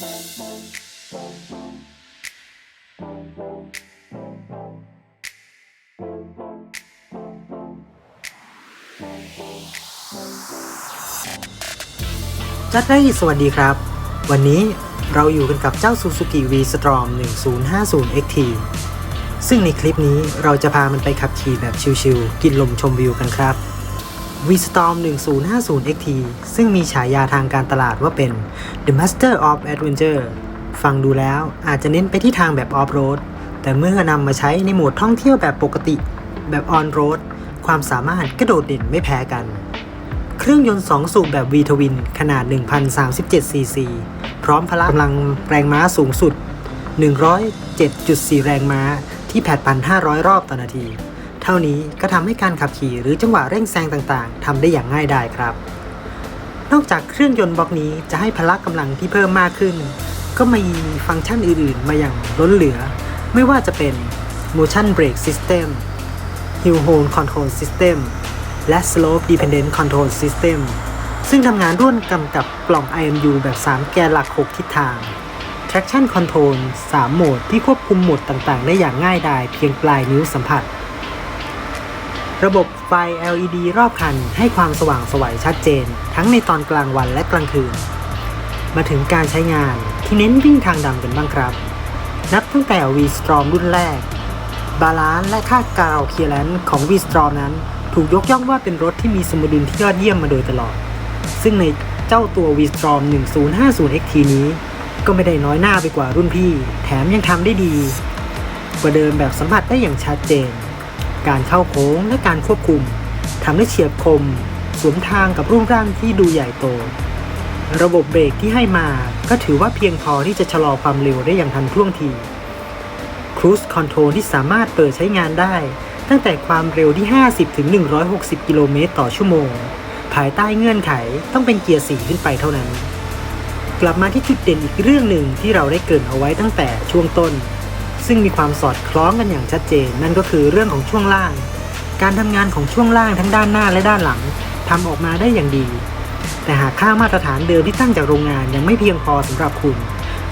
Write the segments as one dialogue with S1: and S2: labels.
S1: จัดได้สวัสดีครับ วันนี้เราอยู่กันกับเจ้า Suzuki V-Strom 1050 XT ซึ่งในคลิปนี้เราจะพามันไปขับขี่แบบชิลๆ กินลมชมวิวกันครับ V-Strom 1050 XT ซึ่งมีฉายาทางการตลาดว่าเป็น The Master of Adventure ฟังดูแล้วอาจจะเน้นไปที่ทางแบบออฟโรด แต่เมื่อนำมาใช้ในโหมดท่องเที่ยวแบบปกติ แบบออนโรด ความสามารถกระโดดเด่นไม่แพ้กัน เครื่องยนต์ 2 สูบแบบ V Twin ขนาด 1,037ซีซีพร้อมพละกำลังแรงม้าสูงสุด 107.4 แรงม้าที่ 8,500 รอบต่อนาที ท่านี้ก็ทำให้การขับขี่หรือจังหวะเร่งแซงต่างๆทำได้อย่างง่ายดายครับ นอกจากเครื่องยนต์บล็อกนี้จะให้พละกำลังที่เพิ่มมากขึ้น ก็มีฟังก์ชันอื่นๆ มาอย่างล้นเหลือ ไม่ว่าจะเป็น motion brake system hill hold control system และ slope dependent control system ซึ่งทำงานร่วมกันกับกล่อง IMU แบบ 3 แกนหลัก 6 ทิศทาง traction control 3 โหมดที่ควบคุมโหมดต่างๆ ได้อย่างง่ายดายเพียงปลายนิ้วสัมผัส ระบบไฟ LED รอบคันให้ความสว่างสวัยชัดเจน ทั้งในตอนกลางวันและกลางคืน มาถึงการใช้งานที่เน้นวิ่งทางดำกันบ้างครับ นับตั้งแต่ V-Strom รุ่นแรก บาลานซ์และค่าการเอาเคลียร์แลนซ์ของ V-Strom นั้น ถูกยกย่องว่าเป็นรถที่มีสมดุลที่ยอดเยี่ยมมาโดยตลอด ซึ่งในเจ้าตัว V-Strom 1050 XT นี้ ก็ไม่ได้น้อยหน้าไปกว่ารุ่นพี่ แถมยังทำได้ดี กว่าเดิมแบบสัมผัสได้อย่างชัดเจน การเข้าโค้งและการควบคุมทำได้เฉียบคม สวมทางกับรูปร่างที่ดูใหญ่โต ระบบเบรกที่ให้มาก็ถือว่าเพียงพอที่จะชะลอความเร็วได้อย่างทันท่วงที Cruise Control ที่สามารถเปิดใช้งานได้ ตั้งแต่ความเร็วที่ 50ถึง160 กิโลเมตรต่อชั่วโมง ภายใต้เงื่อนไขต้องเป็นเกียร์4ขึ้นไปเท่านั้น กลับมาที่จุดเด่นอีกเรื่องหนึ่งที่เราได้เกริ่นเอาไว้ตั้งแต่ช่วงต้น ซึ่งมีความสอดคล้องกันอย่างชัดเจน นั่นก็คือเรื่องของช่วงล่าง การทำงานของช่วงล่างทั้งด้านหน้าและด้านหลังทำออกมาได้อย่างดี แต่หากค่ามาตรฐานเดิมที่ตั้งจากโรงงานยังไม่เพียงพอสำหรับคุณ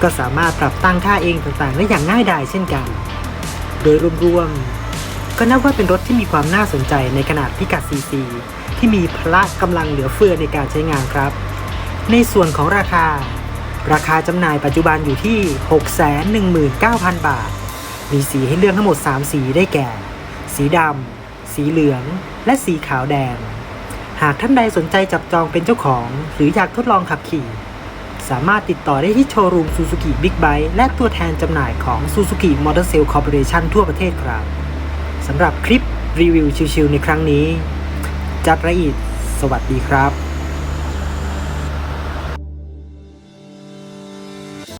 S1: ก็สามารถปรับตั้งค่าเองต่างๆ ได้อย่างง่ายดายเช่นกัน โดยรวมๆก็นับว่าเป็นรถที่มีความน่าสนใจในขนาดพิกัด CC ที่มีพละกำลังเหลือเฟือในการใช้งานครับ ในส่วนของราคาราคาจำหน่ายปัจจุบันอยู่ที่ 619,000 บาท มีสีให้เลือกทั้งหมด 3 สีได้แก่ สีดำ สีเหลือง และสีขาวแดง หากท่านใดสนใจจับจองเป็นเจ้าของ หรืออยากทดลองขับขี่ สามารถติดต่อได้ที่โชว์รูม Suzuki Big Bike และตัวแทนจำหน่ายของ Suzuki Motor Sale Corporation ทั่วประเทศครับสำหรับคลิปรีวิวชิวๆในครั้งนี้ จัดระอีดสวัสดีครับ